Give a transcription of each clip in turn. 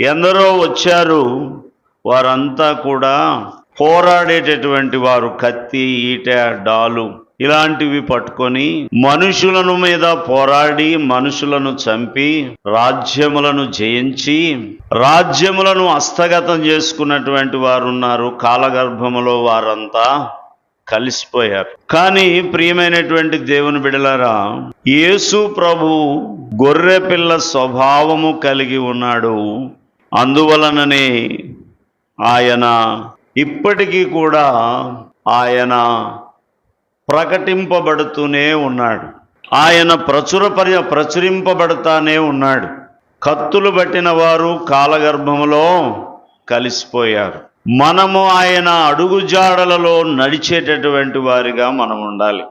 ఎందరో వచ్చారు వారంతా కూడా పోరాడేటటువంటి వారు కత్తి ఈట డాలు ఇలాంటివి పట్టుకొని మనుషులను మీద పోరాడి మనుషులను చంపి రాజ్యములను జయించి రాజ్యములను హస్తగతం చేసుకున్నటువంటి వారు ఉన్నారు కాలగర్భములో వారంతా కలిసిపోయారు. కానీ ప్రియమైనటువంటి దేవుని బిడలారా యేసు ప్రభు గొర్రె పిల్ల స్వభావము కలిగి ఉన్నాడు. అందువలననే ఆయన ఇప్పటికీ కూడా ఆయన ప్రకటింపబడుతూనే ఉన్నాడు. ఆయన ప్రచుర పరి ప్రచురింపబడతానే ఉన్నాడు. కత్తులు పట్టిన వారు కాలగర్భములో కలిసిపోయారు. మనము ఆయన అడుగుజాడలలో నడిచేటటువంటి వారిగా మనం ఉండాలి.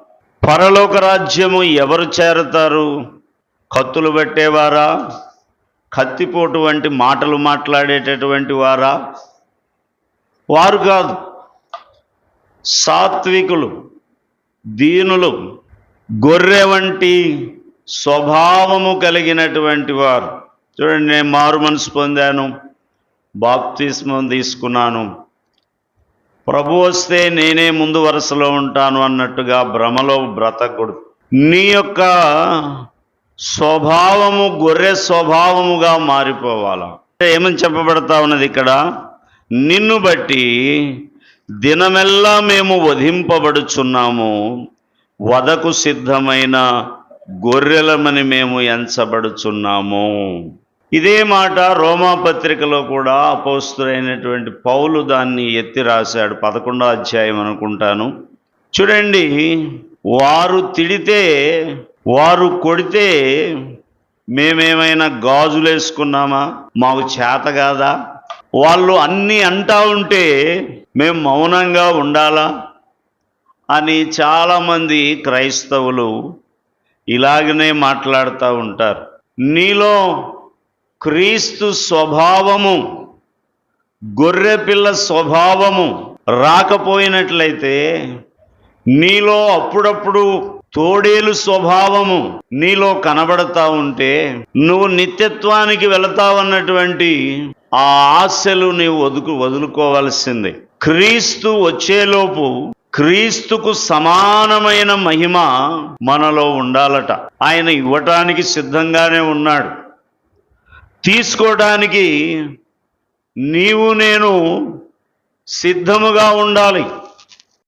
పరలోక రాజ్యము ఎవరు చేరతారు? కత్తులు పెట్టేవారా? కత్తిపోటు వంటి మాటలు మాట్లాడేటటువంటి వారా? వారు కాదు. సాత్వికులు దీనులు గొర్రె వంటి స్వభావము కలిగినటువంటి వారు. చూడండి నేను మారు మనసు పొందాను బాప్తిస్మం తీసుకున్నాను. ప్రభు వస్తే నేనే ముందు వరుసలో ఉంటాను అన్నట్టుగా భ్రమలో బ్రతకూడదు. నీ యొక్క స్వభావము గొర్రె స్వభావముగా మారిపోవాలా? ఏమని చెప్పబడతా ఉన్నది ఇక్కడ? నిన్ను బట్టి దినమెల్లా మేము వధింపబడుచున్నాము. వదకు సిద్ధమైన గొర్రెలమని మేము ఎంచబడుచున్నాము. ఇదే మాట రోమా పత్రికలో కూడా అపోస్తులైనటువంటి పౌలు దాన్ని ఎత్తి రాశాడు. పదకొండో అధ్యాయం అనుకుంటాను. చూడండి వారు తిడితే వారు కొడితే మేమేమైనా గాజులు వేసుకున్నామా మాకు చేత కాదా? వాళ్ళు అన్నీ అంటా ఉంటే మేము మౌనంగా ఉండాలా? అని చాలామంది క్రైస్తవులు ఇలాగనే మాట్లాడుతూ ఉంటారు. నీలో క్రీస్తు స్వభావము గొర్రెపిల్ల స్వభావము రాకపోయినట్లయితే నీలో అప్పుడప్పుడు తోడేలు స్వభావము నీలో కనబడతా ఉంటే నువ్వు నిత్యత్వానికి వెళతావన్నటువంటి ఆ ఆశలు నీవు వదుకు వదులుకోవలసిందే. క్రీస్తు వచ్చేలోపు క్రీస్తుకు సమానమైన మహిమ మనలో ఉండాలట. ఆయన ఇవ్వటానికి సిద్ధంగానే ఉన్నాడు. తీసుకోవడానికి నీవు నేను సిద్ధముగా ఉండాలి.